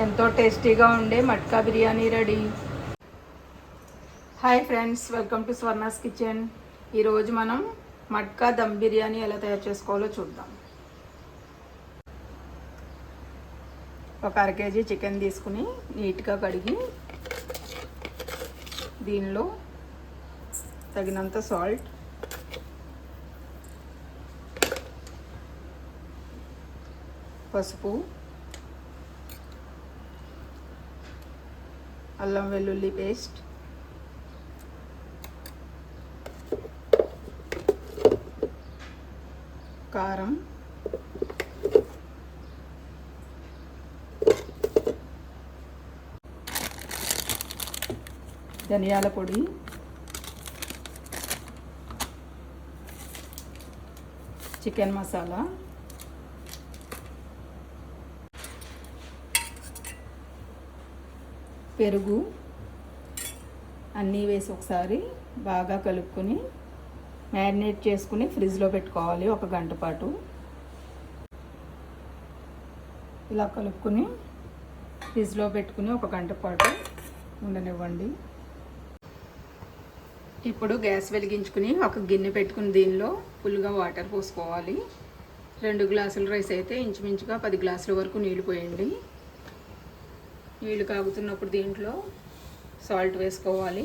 ఎంతో టేస్టీగా ఉండే matka biryani ready. Hi friends welcome to Swarna's kitchen. ఈరోజు మనం మట్కా దమ్ బిర్యానీ ఎలా తయారు చేసుకోవాలో చూద్దాం. ఒక అర కేజీ చికెన్ తీసుకుని నీట్గా కడిగి దీనిలో తగినంత సాల్ట్ పసుపు అల్లం వెల్లుల్లి పేస్ట్. కారం. ధనియాల పొడి. చికెన్ మసాలా. పెరుగు అన్నీ వేసి ఒకసారి బాగా కలుపుకొని మ్యారినేట్ చేసుకుని ఫ్రిడ్జ్లో పెట్టుకోవాలి ఒక గంట పాటు. ఇలా కలుపుకొని ఫ్రిడ్జ్లో పెట్టుకుని ఒక గంట పాటు ఉండనివ్వండి. ఇప్పుడు గ్యాస్ వెలిగించుకుని ఒక గిన్నె పెట్టుకుని దీనిలో ఫుల్గా వాటర్ పోసుకోవాలి. రెండు గ్లాసుల రైస్ అయితే ఇంచుమించుగా పది గ్లాసుల వరకు నీళ్ళు పోయండి. నీళ్ళు కాగుతున్నప్పుడు దీంట్లో సాల్ట్ వేసుకోవాలి.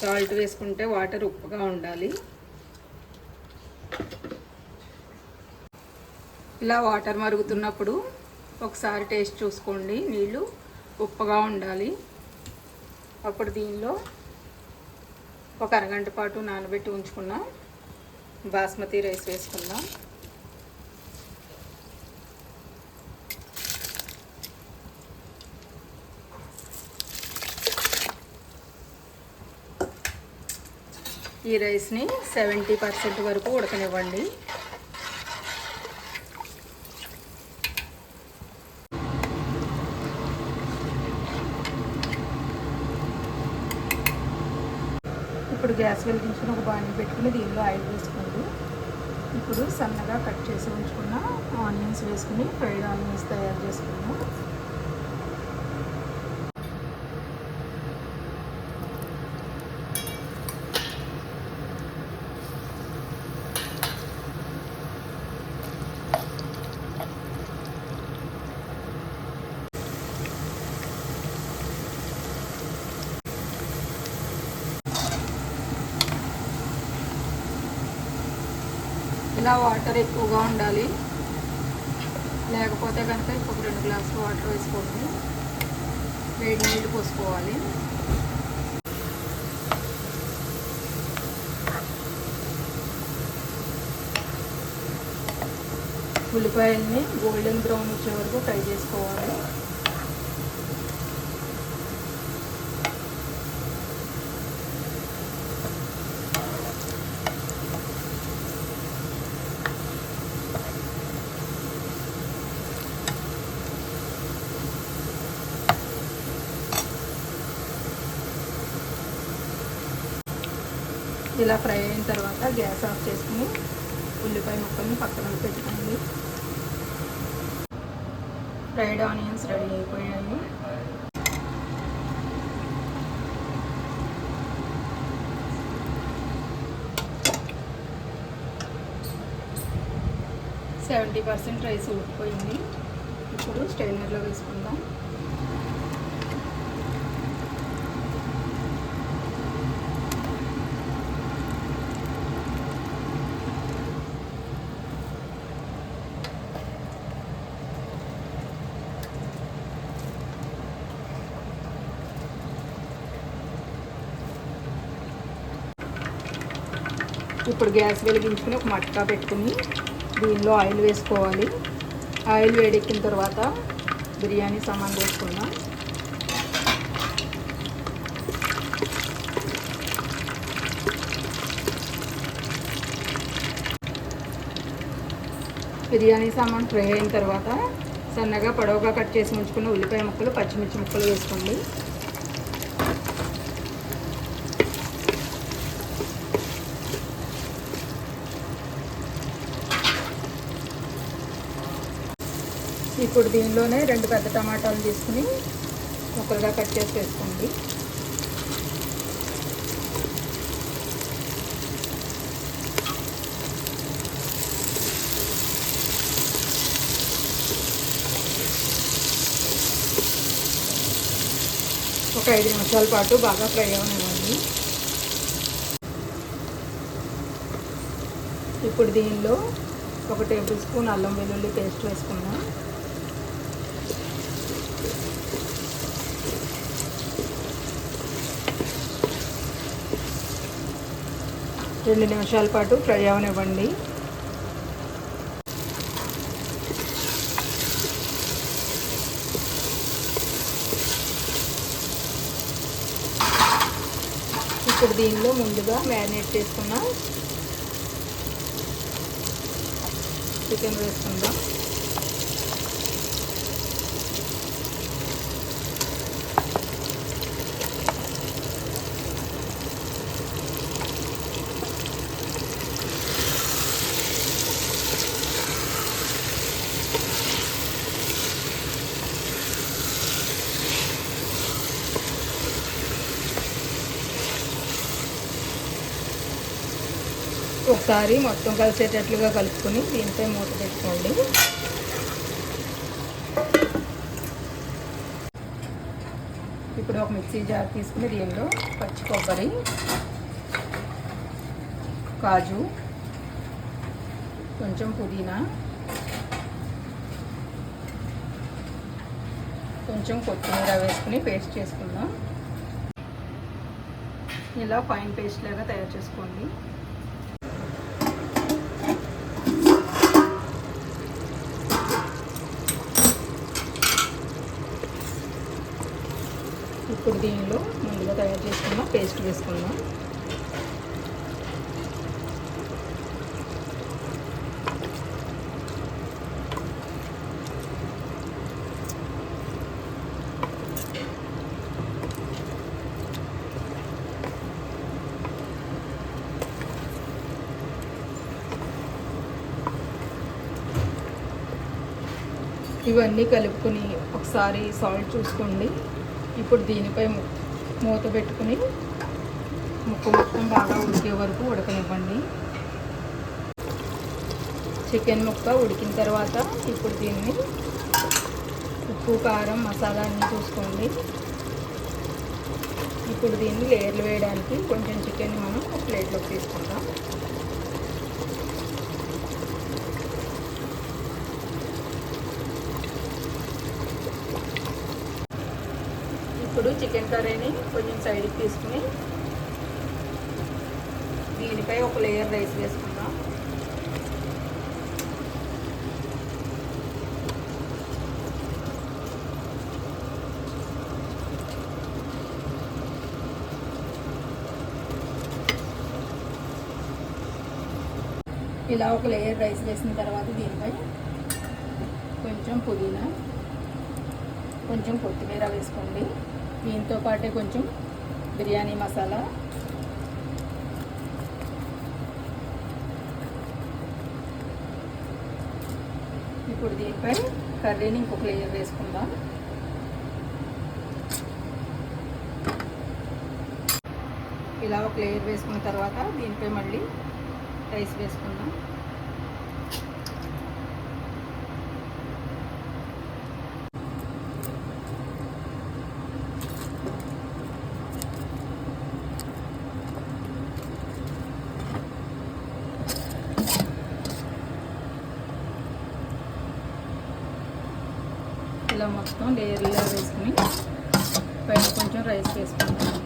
సాల్ట్ వేసుకుంటే వాటర్ ఉప్పుగా ఉండాలి. ఇలా వాటర్ మరుగుతున్నప్పుడు ఒకసారి టేస్ట్ చూసుకోండి. నీళ్ళు ఉప్పుగా ఉండాలి. అప్పుడు దీనిలో ఒక అరగంట పాటు నానబెట్టి ఉంచుకున్నాం బాస్మతి రైస్ వేసుకుందాం. ఈ రైస్ని సెవెంటీ పర్సెంట్ వరకు ఉడకనివ్వండి. ఇప్పుడు గ్యాస్ వెలిగించుకుని ఒక బాణీ పెట్టుకుని దీనిలో ఆయిల్ వేసుకోండి. ఇప్పుడు సన్నగా కట్ చేసి ఉంచుకున్న ఆనియన్స్ వేసుకుని ఫ్రైడ్ ఆనియన్స్ తయారు చేసుకున్నాం ఇలా వాటర్ ఎక్కువగా ఉండాలి. లేకపోతే కనుక ఇంకొక రెండు గ్లాసులు వాటర్ వేసుకోండి. వేడి నీళ్ళు పోసుకోవాలి. ఉల్లిపాయల్ని గోల్డెన్ బ్రౌన్ వచ్చే వరకు ఫ్రై చేసుకోవాలి. ఇలా ఫ్రై అయిన తర్వాత గ్యాస్ ఆఫ్ చేసుకుని ఉల్లిపాయ ముక్కల్ని పక్కన పెట్టుకోండి. ఫ్రైడ్ ఆనియన్స్ రెడీ అయిపోయాయి. సెవెంటీ పర్సెంట్ రైస్ ఉడికిపోయింది. ఇప్పుడు స్టైనర్లో వేసుకుందాం. ఇప్పుడు గ్యాస్ వెలిగించుకుని ఒక మట్కా పెట్టుకుని దీనిలో ఆయిల్ వేసుకోవాలి. ఆయిల్ వేడెక్కిన తర్వాత బిర్యానీ సామాన్ వేసుకుందాం. బిర్యానీ సామాన్ ఫ్రై అయిన తర్వాత సన్నగా పొడవుగా కట్ చేసి ఉంచుకున్న ఉల్లిపాయ ముక్కలు పచ్చిమిర్చి ముక్కలు వేసుకోండి. ఇప్పుడు దీనిలోనే రెండు పెద్ద టమాటాలు తీసుకుని ముక్కలుగా కట్ చేసి వేసుకోండి ఒక ఐదు నిమిషాల పాటు బాగా ఫ్రై అవనివ్వండి. ఇప్పుడు దీనిలో ఒక టేబుల్ స్పూన్ అల్లం వెల్లుల్లి పేస్ట్ వేసుకుందాం. రెండు నిమిషాల పాటు ఫ్రై అవనివ్వండి ఇప్పుడు దీనిలో ముందుగా మ్యారినేట్ చేసుకున్న చికెన్ వేసుకుందాం. ఒకసారి మొత్తం కలిసేటట్లుగా కలుపుకొని దీనిపై మూత పెట్టుకోండి. ఇప్పుడు ఒక మిక్సీ జార్ తీసుకుని దీనిలో పచ్చి కొబ్బరి కాజు కొంచెం పుదీనా కొంచెం కొత్తిమీర వేసుకుని పేస్ట్ చేసుకుందాం. ఇలా ఫైన్ పేస్ట్ లాగా తయారు చేసుకోండి. ఇప్పుడు దీనిలో ముందుగా తయారు చేసుకున్న పేస్ట్ వేసుకుందాం. ఇవన్నీ కలుపుకొని ఒకసారి సాల్ట్ చూసుకోండి. ఇప్పుడు దీనిపై ము- మూత పెట్టుకుని ముక్క మొత్తం బాగా ఉడికే వరకు ఉడకనివ్వండి. చికెన్ ముక్క ఉడికిన తర్వాత ఇప్పుడు దీన్ని ఉప్పు కారం మసాలా అన్నీ చూసుకోండి. ఇప్పుడు దీన్ని లేయర్లు వేయడానికి కొంచెం చికెన్ మనం ఒక ప్లేట్లోకి తీసుకుందాం. ఇప్పుడు చికెన్ కర్రీని కొంచెం సైడ్కి తీసుకుని దీనిపై ఒక లేయర్ రైస్ వేసుకుందాం. ఇలా ఒక లేయర్ రైస్ వేసిన తర్వాత దీనిపై కొంచెం పుదీనా కొంచెం కొత్తిమీర వేసుకోండి. దీంతో పాటే కొంచెం బిర్యానీ మసాలా. ఇప్పుడు దీనిపై కర్రీని ఇంకొక లేయర్ వేసుకుందాం. ఇలా ఒక లేయర్ వేసుకున్న తర్వాత దీనిపై మళ్ళీ రైస్ వేసుకుందాం. ఇలా మొత్తం లేయర్లా వేసుకుని పైన కొంచెం రైస్ వేసుకుంటాను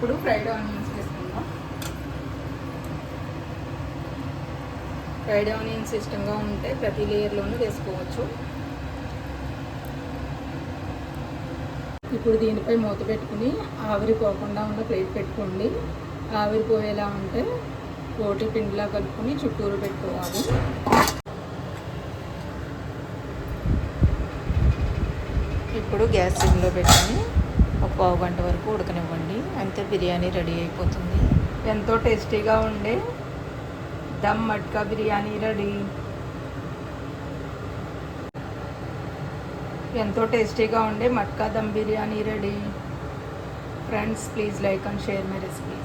ఇప్పుడు ఫ్రైడ్ ఆనియన్స్ వేసుకుందాం. ఫ్రైడ్ ఆనియన్స్ ఇష్టంగా ఉంటే ప్రతి లేయర్లోనూ వేసుకోవచ్చు. ఇప్పుడు దీనిపై మూత పెట్టుకుని ఆవిరి పోకుండా ఉన్న ప్లేట్ పెట్టుకోండి. ఆవిరి పోయేలా ఉంటే రోటి పిండిలా కలుపుకొని చుట్టూరు పెట్టుకోవాలి. ఇప్పుడు గ్యాస్ సిమ్లో పెట్టుకుని పావు గంట వరకు ఉడకనివ్వండి. అంతే బిర్యానీ రెడీ అయిపోతుంది. ఎంతో టేస్టీగా ఉండే దమ్ మట్కా బిర్యానీ రెడీ. ఎంతో టేస్టీగా ఉండే matka dum biryani ready. Friends please like and share my recipe.